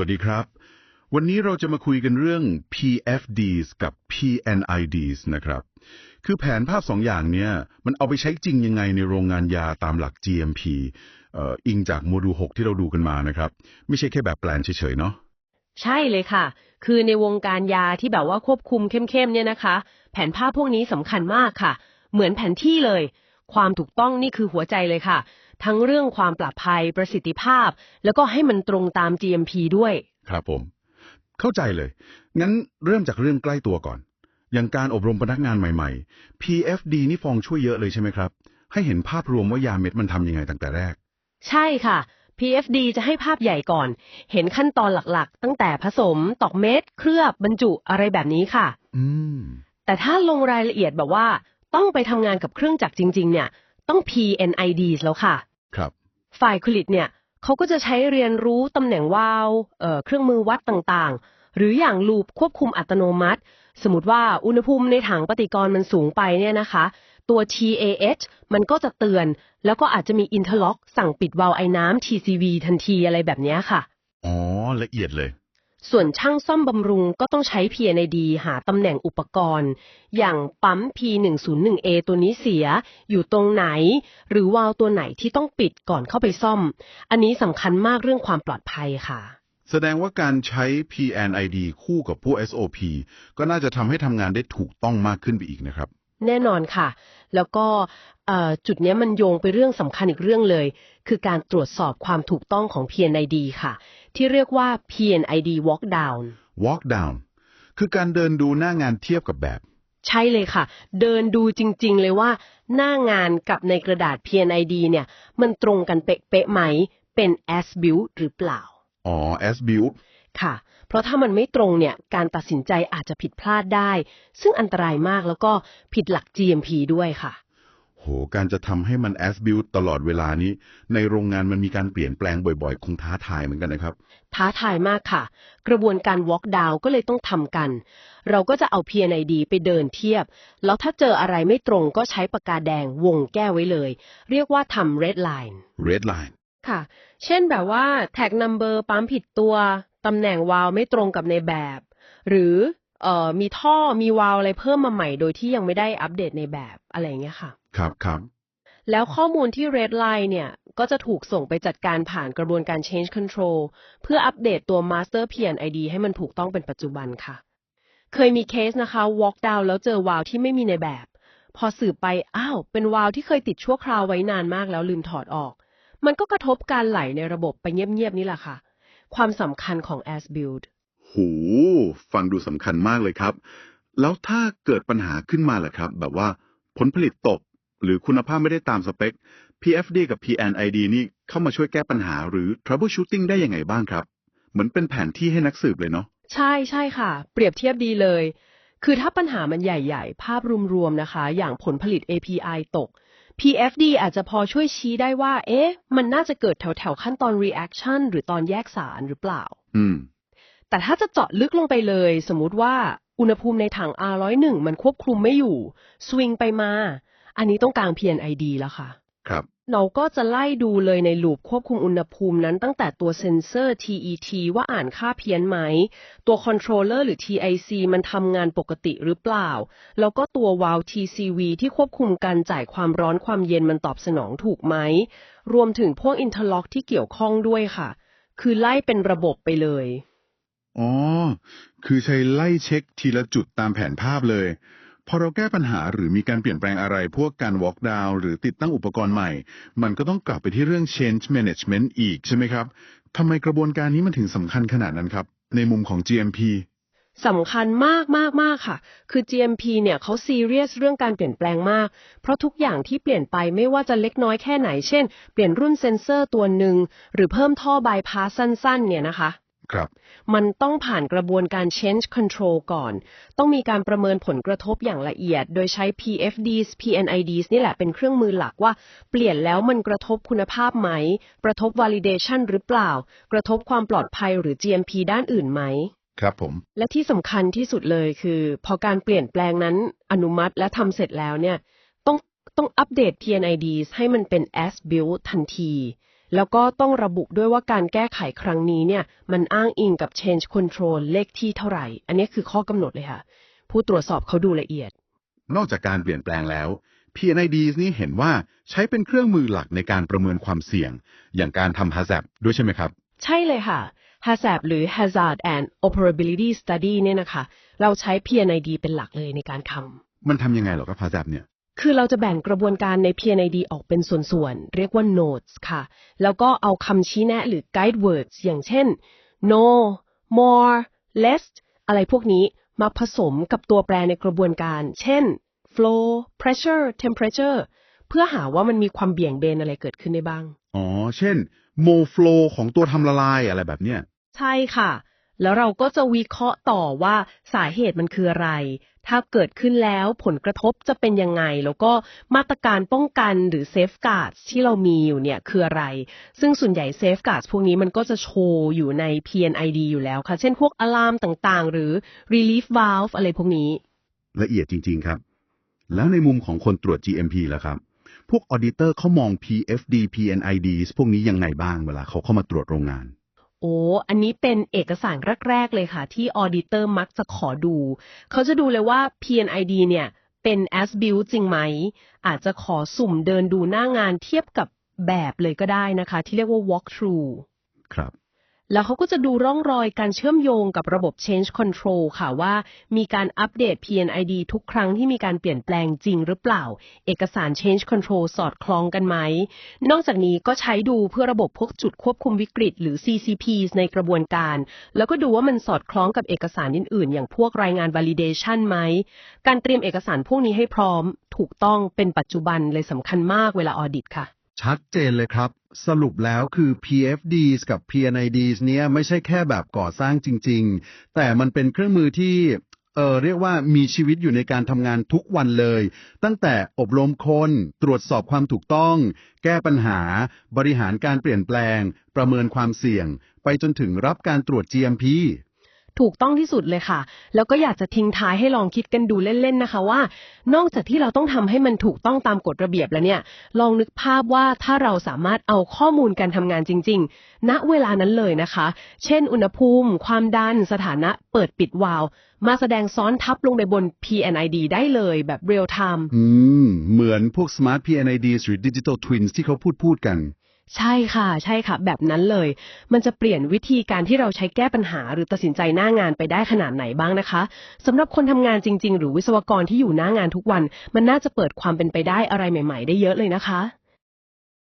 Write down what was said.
วัสดีครับ วันนี้เราจะมาคุยกันเรื่อง PFDs กับ PNIDs นะครับ คือแผนภาพสองอย่างเนี้ยมันเอาไปใช้จริงยังไงในโรงงานยาตามหลัก GMP อ่ออิงจากโมดูล 6 ที่เราดูกันมานะครับ ไม่ใช่แค่แบบแปลนเฉยๆเนาะใช่เลยค่ะ คือในวงการยาที่แบบว่าควบคุมเข้มๆเนี่ยนะคะ แผนภาพพวกนี้สำคัญมากค่ะ เหมือนแผนที่เลย ความถูกต้องนี่คือหัวใจเลยค่ะ ทั้งเรื่องความปลอดภัยประสิทธิภาพ แล้วก็ให้มันตรงตาม GMP ด้วย ครับผม เข้าใจเลย งั้นเริ่มจากเรื่องใกล้ตัวก่อน อย่างการอบรมพนักงานใหม่ ๆ PFD นี่ฟองช่วยเยอะเลยใช่ไหมครับ ให้เห็นภาพรวมว่ายาเม็ดมันทำยังไงตั้งแต่แรก ใช่ค่ะ PFD จะให้ภาพใหญ่ก่อน เห็นขั้นตอนหลักๆ ตั้งแต่ผสม ตอกเม็ด เคลือบ บรรจุ อะไรแบบนี้ค่ะ อืม แต่ถ้าลงรายละเอียดแบบว่า ต้องไปทำงานกับเครื่องจักรจริง ๆ เนี่ย ต้อง PNIDs แล้วค่ะครับ ฝ่ายผลิตเนี่ยเขาก็จะใช้เรียนรู้ตำแหน่งวาล์วเเครื่องมือวัดต่างๆ หรืออย่างลูปควบคุมอัตโนมัติ สมมติว่าอุณหภูมิในถังปฏิกรณ์มันสูงไปเนี่ยนะคะ ตัว TAH มันก็จะเตือน แล้วก็อาจจะมีอินเทอร์ล็อก สั่งปิดวาล์วไอ้น้ำ TCV ทันทีอะไรแบบนี้ค่ะ อ๋อละเอียดเลย ส่วนช่างซ่อมบำรุงก็ต้องใช้ PNID หาตำแหน่งอุปกรณ์ อย่างปั๊ม P101A ตัวนี้เสีย อยู่ตรงไหน หรือวาล์วตัวไหนที่ต้องปิดก่อนเข้าไปซ่อม อันนี้สำคัญมากเรื่องความปลอดภัยค่ะ แสดงว่าการใช้ PNID คู่กับพวก SOP ก็น่าจะทำให้ทำงานได้ถูกต้องมากขึ้นไปอีกนะครับ แน่นอนค่ะ แล้วก็เอ่อจุดเนี้ยมันโยงไปเรื่องสำคัญอีกเรื่องเลย คือการตรวจสอบความถูกต้องของ PNID ค่ะ ที่เรียกว่า PNID walk down walk down คือการเดินดูหน้างานเทียบกับแบบ ใช่เลยค่ะ เดินดูจริง ๆ เลยว่า หน้างานกับในกระดาษ PNID เนี่ย มันตรงกันเป๊ะๆไหม เป็น as built หรือเปล่า อ๋อ as built ค่ะ เพราะถ้ามันไม่ตรงเนี่ย การตัดสินใจอาจจะผิดพลาดได้ ซึ่งอันตรายมากแล้วก็ผิดหลัก GMP ด้วยค่ะ โห การจะทำให้มัน as built ตลอดเวลานี้ ในโรงงานมันมีการเปลี่ยนแปลงบ่อยๆ คงท้าทายเหมือนกันนะครับ ท้าทายมากค่ะ กระบวนการ walk down ก็เลยต้องทำกัน เราก็จะเอา PNID ไปเดินเทียบ แล้วถ้าเจออะไรไม่ตรงก็ใช้ปากกาแดงวงแก้ไว้เลย เรียกว่าทำ red line red line ค่ะ เช่นแบบว่า tag number ปั๊มผิดตัว ตำแหน่งวาล์วไม่ตรงกับในแบบ หรือเอ่อมีท่อมีวาล์วอะไรเพิ่มมาใหม่โดยที่ยังไม่ได้อัปเดตในแบบอะไรอย่างเงี้ยค่ะ ครับครับแล้วข้อมูลที่ red line เนี่ย ก็จะถูกส่งไปจัดการผ่านกระบวนการ change control เพื่ออัปเดตตัว master PNID ให้มันถูกต้องเป็นปัจจุบันค่ะ เคยมีเคสนะคะ walk down แล้วเจอวาล์วที่ไม่มีในแบบ พอสืบไป อ้าว เป็นวาล์วที่เคยติดชั่วคราวไว้นานมากแล้วลืมถอดออก มันก็กระทบการไหลในระบบไปเงียบๆนี่แหละค่ะ ความสำคัญของ as build โหฟังดูสำคัญมากเลยครับ แล้วถ้าเกิดปัญหาขึ้นมาล่ะครับ แบบว่าผลผลิตตก หรือคุณภาพไม่ได้ตามสเปค PFD กับ PNID นี่เข้ามาช่วยแก้ปัญหาหรือ troubleshooting ได้ยังไงบ้างครับ เหมือนเป็นแผนที่ให้นักสืบเลยเนาะใช่ใช่ค่ะ เปรียบเทียบดีเลย คือถ้าปัญหามันใหญ่ ๆ ภาพรวมๆนะคะ อย่างผลผลิต API ตก PFD อาจจะพอช่วยชี้ได้ว่า เอ๊ะ มันน่าจะเกิดแถวๆ ขั้นตอน reaction หรือตอนแยกสารหรือเปล่า อืม แต่ถ้าจะเจาะลึกลงไปเลย สมมุติว่าอุณหภูมิในถัง R101 มันควบคุมไม่อยู่ สวิงไปมา อันนี้ต้องกลาง PNID แล้วค่ะครับ เราก็จะไล่ดูเลยในลูปควบคุมอุณหภูมินั้นตั้งแต่ตัวเซนเซอร์ TET ว่าอ่านค่าเพี้ยนไหม ตัวคอนโทรลเลอร์หรือ TIC มันทำงานปกติหรือเปล่า แล้วก็ตัววาล์ว TCV ที่ควบคุมการจ่ายความร้อนความเย็นมันตอบสนองถูกไหม รวมถึงพวกอินเทอร์ล็อกที่เกี่ยวข้องด้วยค่ะ คือไล่เป็นระบบไปเลย อ๋อ คือใช้ไล่เช็คทีละจุดตามแผนภาพเลย พอเราแก้ปัญหาหรือมีการเปลี่ยนแปลงอะไรพวกการ walk down หรือติดตั้งอุปกรณ์ใหม่ มันก็ต้องกลับไปที่เรื่อง change management อีกใช่ไหมครับทำไมกระบวนการนี้มันถึงสำคัญขนาดนั้นครับ ในมุมของ GMP สำคัญมากมากมากค่ะ คือ GMP เนี่ยเขาซีเรียสเรื่องการเปลี่ยนแปลงมาก เพราะทุกอย่างที่เปลี่ยนไปไม่ว่าจะเล็กน้อยแค่ไหน เช่น เปลี่ยนรุ่นเซนเซอร์ตัวหนึ่ง หรือเพิ่มท่อบายพาสสั้น ๆ เนี่ยนะคะ ครับ มันต้องผ่านกระบวนการ change control ก่อน ต้องมีการประเมินผลกระทบอย่างละเอียด โดยใช้ PFDs PNIDs นี่แหละเป็นเครื่องมือหลักว่า เปลี่ยนแล้วมันกระทบคุณภาพไหม กระทบ validation หรือเปล่า กระทบความปลอดภัยหรือ GMP ด้านอื่นไหมครับผม และที่สำคัญที่สุดเลยคือ พอการเปลี่ยนแปลงนั้นอนุมัติและทำเสร็จแล้วเนี่ยต้องต้องอัปเดต PNIDs ให้มันเป็น as built ทันที แล้วก็ต้องระบุด้วยว่าการแก้ไขครั้งนี้เนี่ย มันอ้างอิงกับ change control เลขที่เท่าไหร่ อันนี้คือข้อกำหนดเลยค่ะ ผู้ตรวจสอบเขาดูละเอียด นอกจากการเปลี่ยนแปลงแล้ว PNIDs นี่เห็นว่าใช้เป็นเครื่องมือหลักในการประเมินความเสี่ยง อย่างการทำ HAZAP ด้วยใช่ไหมครับ ใช่เลยค่ะ HAZAP หรือ Hazard and Operability Study เนี่ยนะคะ เราใช้ PNID เป็นหลักเลยในการทำ มันทำยังไงเหรอครับ HAZAP เนี่ย คือเราจะแบ่งกระบวนการใน PNID ออกเป็นส่วนๆ เรียกว่า nodes ค่ะ แล้วก็เอาคำชี้แนะหรือ guide words อย่างเช่น no more less อะไรพวกนี้มาผสมกับตัวแปรในกระบวนการ เช่น flow pressure temperature เพื่อหาว่ามันมีความเบี่ยงเบนอะไรเกิดขึ้นได้บ้าง อ๋อ เช่นโมโฟลของตัวทำละลายอะไรแบบเนี้ย ใช่ค่ะ แล้วเราก็จะวิเคราะห์ต่อว่าสาเหตุมันคืออะไร ถ้าเกิดขึ้นแล้วผลกระทบจะเป็นยังไง แล้วก็มาตรการป้องกันหรือเซฟการ์ดที่เรามีอยู่เนี่ยคืออะไร ซึ่งส่วนใหญ่เซฟการ์ดพวกนี้มันก็จะโชว์อยู่ใน PNID อยู่แล้วค่ะ เช่นพวกอะลามต่างๆ หรือ relief valve อะไรพวกนี้ ละเอียดจริง ๆ ครับ แล้วในมุมของคนตรวจ GMP ล่ะครับพวกออดิเตอร์เขามอง PFD PNIDs พวกนี้ยังไงบ้างเวลาเขาเข้ามาตรวจโรงงาน โอ้ อันนี้เป็นเอกสารแรก ๆ เลยค่ะ ที่ออดิเตอร์มักจะขอดู เขาจะดูเลยว่า PNID เนี่ยเป็น as built จริงไหม อาจจะขอสุ่มเดินดูหน้างานเทียบกับแบบเลยก็ได้นะคะ ที่เรียกว่า walk through ครับ แล้วเขาก็จะดูร่องรอยการเชื่อมโยงกับระบบ change control ค่ะว่ามีการอัปเดต PNID ทุกครั้งที่มีการเปลี่ยนแปลงจริงหรือเปล่า เอกสาร change control สอดคล้องกันไหม นอกจากนี้ก็ใช้ดูเพื่อระบบพวกจุดควบคุมวิกฤต หรือ CCPs ในกระบวนการ แล้วก็ดูว่ามันสอดคล้องกับเอกสารอื่นๆ อย่างพวกรายงาน validation ไหม การเตรียมเอกสารพวกนี้ให้พร้อม ถูกต้องเป็นปัจจุบันเลยสำคัญมากเวลาออดิตค่ะ ชัดเจนเลยครับ สรุปแล้วคือ PFDs กับ PNIDs เนี้ยไม่ใช่แค่แบบก่อสร้างจริง ๆ แต่มันเป็นเครื่องมือที่เออเรียกว่ามีชีวิตอยู่ในการทำงานทุกวันเลย ตั้งแต่อบรมคน ตรวจสอบความถูกต้อง แก้ปัญหา บริหารการเปลี่ยนแปลง ประเมินความเสี่ยง ไปจนถึงรับการตรวจ GMP ถูกต้องที่สุดเลยค่ะ แล้วก็อยากจะทิ้งท้ายให้ลองคิดกันดูเล่นๆนะคะว่า นอกจากที่เราต้องทำให้มันถูกต้องตามกฎระเบียบแล้วเนี่ย ลองนึกภาพว่าถ้าเราสามารถเอาข้อมูลการทำงานจริง ๆ ณเวลานั้นเลยนะคะ เช่น อุณหภูมิ ความดัน สถานะ เปิดปิดวาล์วมาแสดงซ้อนทับลงไปบน PNID ได้เลยแบบเรียลไทม์อืม เหมือนพวก Smart PNIDs หรือ Digital Twins ที่เขาพูดพูดกัน ใช่ค่ะ ใช่ค่ะ แบบนั้นเลย มันจะเปลี่ยนวิธีการที่เราใช้แก้ปัญหา หรือตัดสินใจหน้างานไปได้ขนาดไหนบ้างนะคะสำหรับคนทำงานจริง ๆ หรือวิศวกรที่อยู่หน้างานทุกวัน มันน่าจะเปิดความเป็นไปได้อะไรใหม่ ๆ ได้เยอะเลยนะคะ